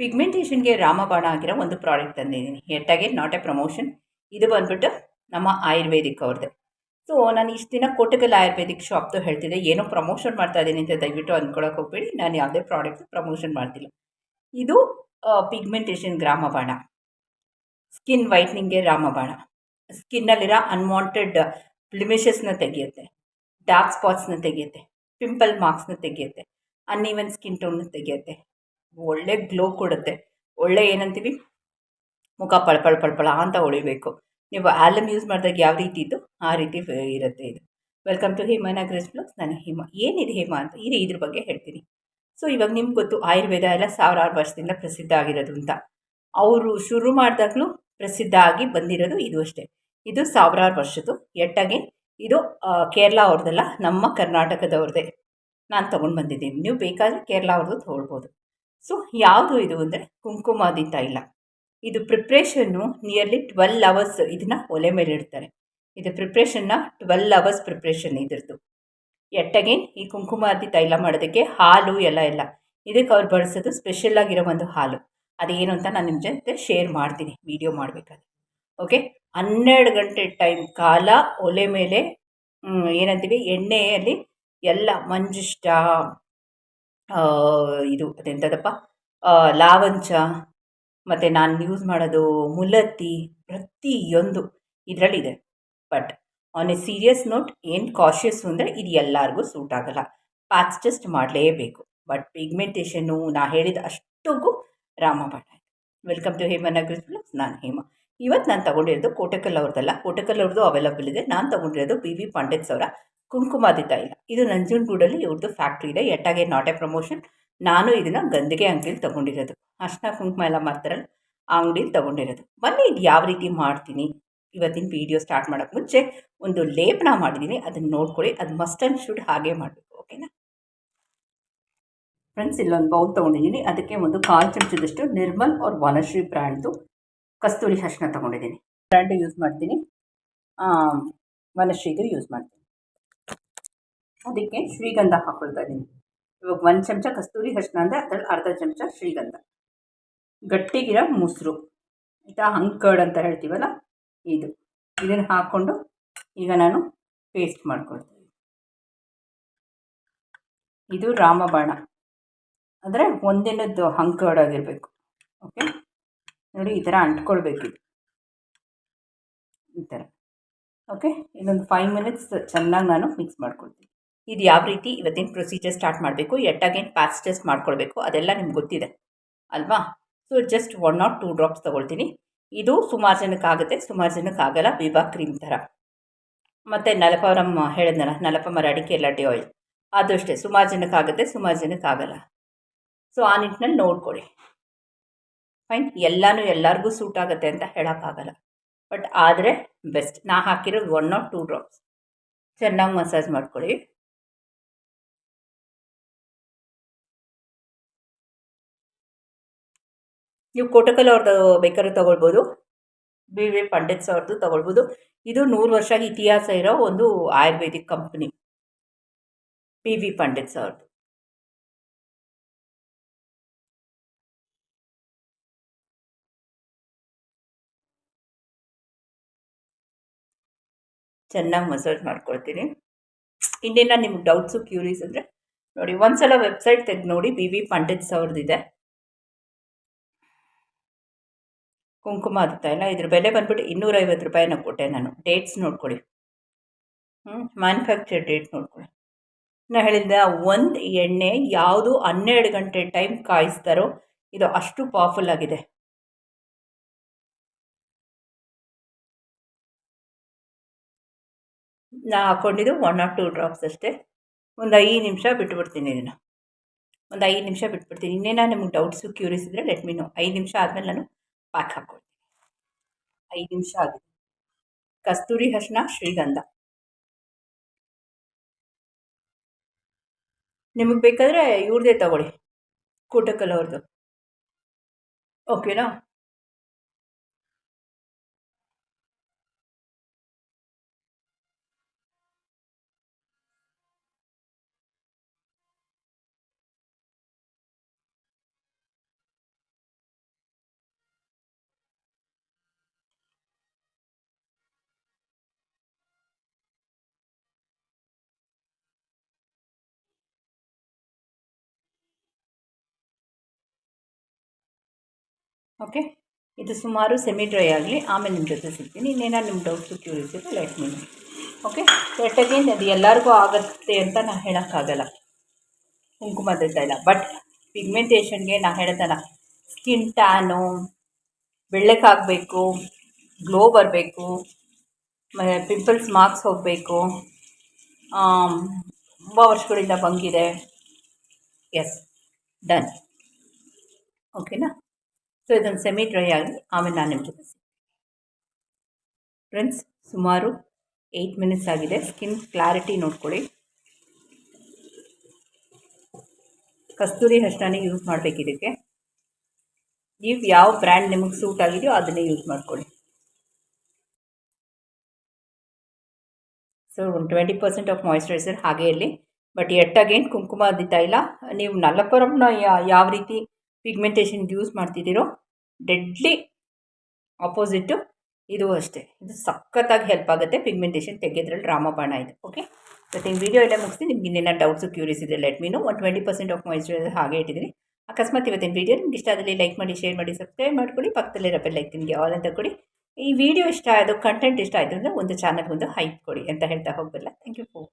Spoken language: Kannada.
ಪಿಗ್ಮೆಂಟೇಷನ್ಗೆ ರಾಮಬಾಣ ಆಗಿರೋ ಒಂದು ಪ್ರಾಡಕ್ಟ್ ತಂದಿದ್ದೀನಿ. ಎಟ್ಟಾಗೆ ನಾಟ್ ಎ ಪ್ರಮೋಷನ್. ಇದು ಬಂದ್ಬಿಟ್ಟು ನಮ್ಮ ಆಯುರ್ವೇದಿಕ್ ಅವ್ರದ್ದು. ಸೊ ನಾನು ಇಷ್ಟು ದಿನ ಕೊಟಗಲ್ ಆಯುರ್ವೇದಿಕ್ ಶಾಪ್ದು ಹೇಳ್ತಿದ್ದೆ, ಏನೋ ಪ್ರಮೋಷನ್ ಮಾಡ್ತಾ ಇದ್ದೀನಿ ಅಂತ ದಯವಿಟ್ಟು ಅಂದ್ಕೊಳಕ್ಕೆ ಹೋಗ್ಬೇಡಿ, ನಾನು ಯಾವುದೇ ಪ್ರಾಡಕ್ಟ್ ಪ್ರಮೋಷನ್ ಮಾಡ್ತಿಲ್ಲ. ಇದು ಪಿಗ್ಮೆಂಟೇಷನ್ ರಾಮಬಾಣ. ಸ್ಕಿನ್ ವೈಟ್ನಿಂಗ್ಗೆ ರಾಮಬಾಣ. ಸ್ಕಿನ್ನಲ್ಲಿರೋ ಅನ್ವಾಂಟೆಡ್ ಬ್ಲಿಮಿಷಸ್ನ ತೆಗೆಯುತ್ತೆ. ಡಾರ್ಕ್ ಸ್ಪಾಟ್ಸ್ನ ತೆಗೆಯುತ್ತೆ. ಪಿಂಪಲ್ ಮಾರ್ಕ್ಸ್ನ ತೆಗೆಯುತ್ತೆ. ಅನ್ಇವನ್ ಸ್ಕಿನ್ ಟೋನ್ನ ತೆಗೆಯುತ್ತೆ. ಒಳ್ಳೆ ಗ್ಲೋ ಕೊಡುತ್ತೆ. ಒಳ್ಳೆ ಏನಂತೀವಿ? ಮುಖ ಪಳಪಳ ಪಳಪಳ ಅಂತ ಹೊಳಿಬೇಕು. ನೀವು ಆಲಮ್ ಯೂಸ್ ಮಾಡಿದಾಗ ಯಾವ ರೀತಿ ಇತ್ತು ಆ ರೀತಿ ಇರುತ್ತೆ ಇದು. ವೆಲ್ಕಮ್ ಟು ಹೇಮಾ ನಗ್ರೆಸ್ ಬ್ಲಾಗ್ಸ್ ನಾನು ಹಿಮ, ಏನಿದೆ ಹಿಮ ಅಂತ ಇದು ಇದ್ರ ಬಗ್ಗೆ ಹೇಳ್ತೀನಿ. ಸೊ ಇವಾಗ ನಿಮ್ಗೆ ಗೊತ್ತು, ಆಯುರ್ವೇದ ಎಲ್ಲ ಸಾವಿರಾರು ವರ್ಷದಿಂದ ಪ್ರಸಿದ್ಧ ಆಗಿರೋದು ಅಂತ. ಅವರು ಶುರು ಮಾಡಿದಾಗಲೂ ಪ್ರಸಿದ್ಧ ಆಗಿ ಬಂದಿರೋದು ಇದು ಅಷ್ಟೇ. ಇದು ಸಾವಿರಾರು ವರ್ಷದ್ದು. ಎಟ್ಟಾಗಿ? ಇದು ಕೇರಳ ಅವ್ರದ್ದಲ್ಲ ನಮ್ಮ ಕರ್ನಾಟಕದವ್ರದ್ದೇ ನಾನು ತೊಗೊಂಡು ಬಂದಿದ್ದೀನಿ. ನೀವು ಬೇಕಾದರೆ ಕೇರಳ ಅವ್ರದ್ದು ತೊಗೊಳ್ಬೋದು. ಸೊ ಯಾವುದು ಇದು ಅಂದರೆ ಕುಂಕುಮಾದಿ ತೈಲ ಇದು ಪ್ರಿಪ್ರೇಷನ್ನು ನಿಯರ್ಲಿ ಟ್ವೆಲ್ ಅವರ್ಸ್ ಇದನ್ನು ಒಲೆ ಮೇಲೆ ಇಡ್ತಾರೆ. ಇದು ಪ್ರಿಪ್ರೇಷನ್ನ ಟ್ವೆಲ್ ಅವರ್ಸ್ ಪ್ರಿಪ್ರೇಷನ್ ಇದ್ರದ್ದು. ಎಟ್ಟಗೇನ್ ಈ ಕುಂಕುಮಾದಿ ತೈಲ ಮಾಡೋದಕ್ಕೆ ಹಾಲು ಎಲ್ಲ ಇಲ್ಲ. ಇದಕ್ಕೆ ಅವ್ರು ಬಳಸೋದು ಸ್ಪೆಷಲ್ ಆಗಿರೋ ಒಂದು ಹಾಲು. ಅದೇನು ಅಂತ ನಾನು ನಿಮ್ಮ ಜೊತೆ ಶೇರ್ ಮಾಡ್ತೀನಿ ವಿಡಿಯೋ ಮಾಡಬೇಕಾದ್ರೆ. ಓಕೆ ಹನ್ನೆರಡು ಗಂಟೆ ಟೈಮ್ ಕಾಲ ಒಲೆ ಮೇಲೆ ಏನಂತೀವಿ, ಎಣ್ಣೆಯಲ್ಲಿ ಎಲ್ಲ ಮಂಜಿಷ್ಟ ಇದು ಅದೆಂಥದಪ್ಪ ಲಾವಂಚ, ಮತ್ತು ನಾನು ಯೂಸ್ ಮಾಡೋದು ಮುಲತ್ತಿ ಪ್ರತಿಯೊಂದು ಇದರಲ್ಲಿದೆ. But on a serious note ಏನು ಕಾಶಿಯಸ್ ಅಂದರೆ ಇದು ಎಲ್ಲರಿಗೂ ಸೂಟ್ ಆಗೋಲ್ಲ. ಪ್ಯಾಚ್ ಟೆಸ್ಟ್ ಮಾಡಲೇಬೇಕು. ಬಟ್ ಪಿಗ್ಮೆಂಟೇಷನ್ನು ನಾ ಹೇಳಿದ ಅಷ್ಟಕ್ಕೂ ರಾಮಬಾಣ ವೆಲ್ಕಮ್ ಟು ಹೇಮ ನಗರ್ ನಾನು ಹೇಮ. ಇವತ್ತು ನಾನು ತೊಗೊಂಡಿರೋದು ಕೋಟಕಲ್ ಅವ್ರದ್ದಲ್ಲ ಕೋಟಕಲ್ ಅವ್ರದ್ದು ಅವೈಲಬಲ್ ಇದೆ. ನಾನು ತೊಗೊಂಡಿರೋದು ಬಿ ವಿ ಪಂಡಿತ್ಸ್ ಅವರ ಕುಂಕುಮಾದಿತ ತೈಲ ಇದು ನಂಜನಗೂಡಲ್ಲಿ ಇವ್ರದ್ದು ಫ್ಯಾಕ್ಟ್ರಿ ಇದೆ. ಎಟ್ಟಾಗೆ ನಾಟ್ ಎ ಪ್ರಮೋಷನ್ ನಾನು ಇದನ್ನು ಗಂದಿಗೆ ಅಂಗಡಿಲಿ ತೊಗೊಂಡಿರೋದು. ಅರ್ಶಿನ ಕುಂಕುಮ ಎಲ್ಲ ಮಾಡ್ತಾರಲ್ಲ, ಆ ಅಂಗಡಿಲಿ ತೊಗೊಂಡಿರೋದು. ಬನ್ನಿ ಇದು ಯಾವ ರೀತಿ ಮಾಡ್ತೀನಿ? ಇವತ್ತಿನ ವಿಡಿಯೋ ಸ್ಟಾರ್ಟ್ ಮಾಡೋಕ್ಕೆ ಮುಂಚೆ ಒಂದು ಲೇಪನ ಮಾಡಿದ್ದೀನಿ ಅದನ್ನು ನೋಡ್ಕೊಳ್ಳಿ. ಅದು ಮಸ್ಟ್ ಆ್ಯಂಡ್ ಶುಡ್ ಹಾಗೆ ಮಾಡಬೇಕು ಓಕೆನಾ ಫ್ರೆಂಡ್ಸ್ ಇಲ್ಲೊಂದು ಬೌಲ್ ತೊಗೊಂಡಿದ್ದೀನಿ ಅದಕ್ಕೆ ಒಂದು ಕಾಲ್ ಚಮಚದಷ್ಟು ನಿರ್ಮಲ್ ಅವ್ರ ವನಶ್ರೀ ಬ್ರ್ಯಾಂಡ್ದು ಕಸ್ತೂರಿ ಅರ್ಶಿನ ತೊಗೊಂಡಿದ್ದೀನಿ ಬ್ರ್ಯಾಂಡ್ ಯೂಸ್ ಮಾಡ್ತೀನಿ. ವನಶ್ರೀಗೆ ಯೂಸ್ ಮಾಡ್ತೀನಿ. ಅದಕ್ಕೆ ಶ್ರೀಗಂಧ ಹಾಕೊಳ್ತಾ ಇದ್ದೀನಿ ಇವಾಗ ಒಂದು ಚಮಚ ಕಸ್ತೂರಿ ಅರ್ಶಿನ ಅಂದರೆ ಅದರಲ್ಲಿ ಅರ್ಧ ಚಮಚ ಶ್ರೀಗಂಧ. ಗಟ್ಟಿಗಿರೋ ಮೊಸರು. ಆಯಿತಾ? ಹಂಕರ್ಡ್ ಅಂತ ಹೇಳ್ತೀವಲ್ಲ? ಇದು. ಇದನ್ನು ಹಾಕ್ಕೊಂಡು ಈಗ ನಾನು ಪೇಸ್ಟ್ ಮಾಡ್ಕೊಳ್ತೀನಿ ಇದು ರಾಮಬಾಣ. ಅಂದರೆ ಒಂದಿನದ್ದು ಹಂಕರ್ಡ್ ಆಗಿರಬೇಕು. ಓಕೆ ನೋಡಿ, ಈ ಥರ ಅಂಟ್ಕೊಳ್ಬೇಕು ಈ ಥರ ಓಕೆ ಇದೊಂದು ಫೈವ್ ಮಿನಿಟ್ಸ್ ಚೆನ್ನಾಗಿ ನಾನು ಮಿಕ್ಸ್ ಮಾಡ್ಕೊಳ್ತೀನಿ. ಇದು ಯಾವ ರೀತಿ ಇವತ್ತಿನ ಪ್ರೊಸೀಜರ್ ಸ್ಟಾರ್ಟ್ ಮಾಡಬೇಕು ಎಟ್ ಅಗೇನ್ ಪ್ಯಾಸ್ ಟೆಸ್ಟ್ ಮಾಡ್ಕೊಳ್ಬೇಕು, ಅದೆಲ್ಲ ನಿಮ್ಗೆ ಗೊತ್ತಿದೆ, ಅಲ್ವಾ? So just one not two drops ತೊಗೊಳ್ತೀನಿ. ಇದು ಸುಮಾರು ಜನಕ್ಕೆ ಆಗುತ್ತೆ, ಸುಮಾರು ಜನಕ್ಕೆ ಆಗಲ್ಲ ವಿವಾ ಕ್ರೀಮ್ ಥರ. ಮತ್ತು ನಲಪರಂ ಹೇಳಿದ್ನಲ್ಲ ನಲಪ ಅಡಿಕೆ ಲಡ್ಡಿ ಆಯಿಲ್ ಅದು ಅಷ್ಟೇ, ಸುಮಾರು ಜನಕ್ಕೆ ಆಗುತ್ತೆ, ಸುಮಾರು ಜನಕ್ಕೆ ಆಗಲ್ಲ. ಸೊ ಆ ನಿಟ್ಟಿನಲ್ಲಿ ನೋಡ್ಕೊಳ್ಳಿ. ಫೈನ್ ಎಲ್ಲನೂ ಎಲ್ಲರಿಗೂ ಸೂಟ್ ಆಗುತ್ತೆ ಅಂತ ಹೇಳೋಕ್ಕಾಗಲ್ಲ. ಬಟ್ ಆದರೆ ಬೆಸ್ಟ್ ನಾ ಹಾಕಿರೋದು ಒನ್ ನಾಟ್ ಟೂ ಡ್ರಾಪ್ಸ್ ಚೆನ್ನಾಗಿ ಮಸಾಜ್ ಮಾಡ್ಕೊಳ್ಳಿ. ನೀವು ಕೋಟಕಲ್ ಅವ್ರದ್ದು ಬೇಕಾದ್ರೆ ತೊಗೊಳ್ಬೋದು. ಬಿ ವಿ ಪಂಡಿತ್ಸ್ ಅವ್ರದ್ದು ತೊಗೊಳ್ಬೋದು. ಇದು ನೂರು ವರ್ಷ ಇತಿಹಾಸ ಇರೋ ಒಂದು Ayurvedic company. P V Pandits ಅವ್ರದ್ದು ಚೆನ್ನಾಗಿ ಮಸಾಜ್ ಮಾಡ್ಕೊಳ್ತೀನಿ. ಇನ್ನೇನ ನಿಮ್ಗೆ ಡೌಟ್ಸು ಕ್ಯೂರೀಸ್ ಅಂದರೆ ನೋಡಿ, ಒಂದ್ಸಲ ವೆಬ್ಸೈಟ್ ತೆಗೆದು ನೋಡಿ, ಬಿ ವಿ ಪಂಡಿತ್ಸ್ ಅವ್ರದ್ದಿದೆ ಕುಂಕುಮ ಆಗ್ತಾಯಿಲ್ಲ ಇದ್ರ ಬೆಲೆ ಬಂದ್ಬಿಟ್ಟು ಇನ್ನೂರೈವತ್ತು ರೂಪಾಯಿನ ಕೊಟ್ಟೆ ನಾನು. ಡೇಟ್ಸ್ ನೋಡ್ಕೊಳ್ಳಿ. ಹ್ಞೂ ಮ್ಯಾನುಫ್ಯಾಕ್ಚರ್ ಡೇಟ್ ನೋಡ್ಕೊಳ್ಳಿ. ನಾನು ಹೇಳಿದ್ದೆ ಒಂದು ಎಣ್ಣೆ ಯಾವುದು ಹನ್ನೆರಡು ಗಂಟೆ ಟೈಮ್ ಕಾಯಿಸ್ತಾರೋ, ಇದು ಅಷ್ಟು ಪವರ್ಫುಲ್ ಆಗಿದೆ. ನಾ ಹಾಕ್ಕೊಂಡಿದ್ದು ಒನ್ ಆರ್ ಟೂ ಡ್ರಾಪ್ಸ್ ಅಷ್ಟೇ. ಒಂದು ಐದು ನಿಮಿಷ ಬಿಟ್ಬಿಡ್ತೀನಿ ಇದನ್ನು. ಒಂದು ಐದು ನಿಮಿಷ ಬಿಟ್ಬಿಡ್ತೀನಿ. ಇನ್ನೇನೋ ನಿಮ್ಗೆ ಡೌಟ್ಸು ಕ್ಯೂರಿಯಸ್ ಇದ್ದರೆ ಲೆಟ್ ಮೀ ಐದು ನಿಮಿಷ ಆದಮೇಲೆ ನಾನು ಪಾಕ್ ಹಾಕ್ಕೊಳ್ತೀನಿ ಐದು ನಿಮಿಷ ಆಗಿದೆ. ಕಸ್ತೂರಿ ಅರ್ಶಿನ ಶ್ರೀಗಂಧ. ನಿಮಗೆ ಬೇಕಾದರೆ ಇವ್ರದ್ದೇ ತಗೊಳ್ಳಿ. ಕೂಟಕಲ್ ಅವ್ರದ್ದು ಓಕೆನಾ ಓಕೆ ಇದು ಸುಮಾರು ಸೆಮಿ ಡ್ರೈ ಆಗಲಿ, ಆಮೇಲೆ ನಿಮ್ಮ ಜೊತೆ ಸಿಗ್ತೀನಿ. ಇನ್ನೇನಾದ್ರು ನಿಮ್ಮ ಡೌಟ್ಸು ಕ್ಯೂರಿಯಸ್ ಇದೆ ಲೈಟ್ ಮಾಡಿ ಓಕೆ ಬಟ್ ಅಗೇನ್ ಅದು ಎಲ್ಲರಿಗೂ ಆಗುತ್ತೆ ಅಂತ ನಾನು ಹೇಳೋಕ್ಕಾಗಲ್ಲ. ಕುಂಕುಮದ ತೈಲ ಬಟ್ ಪಿಗ್ಮೆಂಟೇಷನ್ಗೆ ನಾನು ಹೇಳ್ತಾನ. ಸ್ಕಿನ್ ಟ್ಯಾನು ಬೆಳ್ಳಕ್ಕಾಗಬೇಕು ಗ್ಲೋ ಬರಬೇಕು ಪಿಂಪಲ್ಸ್ ಮಾರ್ಕ್ಸ್ ಹೋಗಬೇಕು ತುಂಬ ವರ್ಷಗಳಿಂದ ಬಂಗಿದೆ ಎಸ್ ಡನ್ ಓಕೆನಾ ಸೊ ಇದೊಂದು ಸೆಮಿ ಡ್ರೈ ಆಗಲಿ ಆಮೇಲೆ ನಾನು ನಿಮ್ಮ ಜೊತೆ ಫ್ರೆಂಡ್ಸ್ ಸುಮಾರು ಏಯ್ಟ್ ಮಿನಿಟ್ಸ್ ಆಗಿದೆ. ಸ್ಕಿನ್ ಕ್ಲಾರಿಟಿ ನೋಡ್ಕೊಳ್ಳಿ. ಕಸ್ತೂರಿ ಅರ್ಶಿನ ಯೂಸ್ ಮಾಡಬೇಕು ಇದಕ್ಕೆ. ನೀವು ಯಾವ ಬ್ರ್ಯಾಂಡ್ ನಿಮಗೆ ಸೂಟ್ ಆಗಿದೆಯೋ ಅದನ್ನೇ ಯೂಸ್ ಮಾಡ್ಕೊಳ್ಳಿ. ಸೊ ಒಂದು ಟ್ವೆಂಟಿ ಪರ್ಸೆಂಟ್ ಆಫ್ ಮಾಯಿಶ್ಚರೈಸರ್ ಹಾಗೆ ಇರಲಿ. ಬಟ್ ಎಟ್ ಅಗೇನ್ ಕುಂಕುಮ ತೈಲ ನೀವು ನಲ್ಲಪುರಮ್ನ ಯಾವ ರೀತಿ ಪಿಗ್ಮೆಂಟೇಷನ್ಗೆ ಯೂಸ್ ಮಾಡ್ತಿದ್ದೀರೋ ಡೆಡ್ಲಿ ಆಪೋಸಿಟ್ಟು ಇದು ಅಷ್ಟೇ. ಇದು ಸಖತ್ತಾಗಿ ಹೆಲ್ಪ್ ಆಗುತ್ತೆ ಪಿಗ್ಮೆಂಟೇಷನ್ ತೆಗೆಯೋದ್ರಲ್ಲಿ ರಾಮಬಾಣ ಇದೆ ಓಕೆ ಮತ್ತು ಈ ವೀಡಿಯೋ ಎಲ್ಲ ಮುಗಿಸಿ ನಿಮ್ಗೆ ಇನ್ನೇನೋ ಡೌಟ್ಸು ಕ್ಯೂರಿಯಸ್ ಇದೆ let me one twenty percent of moisturiser ಹಾಗೆ ಇಟ್ಟಿದ್ದೀನಿ. ಅಕಸ್ಮಾತ್ ಇವತ್ತಿನ ವೀಡಿಯೋ ನಿಮ್ಗೆ ಇಷ್ಟ ಆದಲ್ಲಿ ಲೈಕ್ ಮಾಡಿ ಶೇರ್ ಮಾಡಿ ಸಬ್ಸ್ಕ್ರೈಬ್ ಮಾಡ್ಕೊಳ್ಳಿ. ಪಕ್ಕದಲ್ಲಿರೋ ಬೆಲ್ ನಿಮಗೆ ಆಲ್ ಅಂತ ಕೊಡಿ. ಈ ವಿಡಿಯೋ ಇಷ್ಟ ಆಯಿತು ಕಂಟೆಂಟ್ ಇಷ್ಟ ಆಯಿತು ಅಂದರೆ ಒಂದು ಚಾನಲ್ ಒಂದು ಹೈಪ್ ಕೊಡಿ ಅಂತ ಹೇಳ್ತಾ ಹೋಗಬಲ್ಲ ಥ್ಯಾಂಕ್ ಯು ಫಾರ್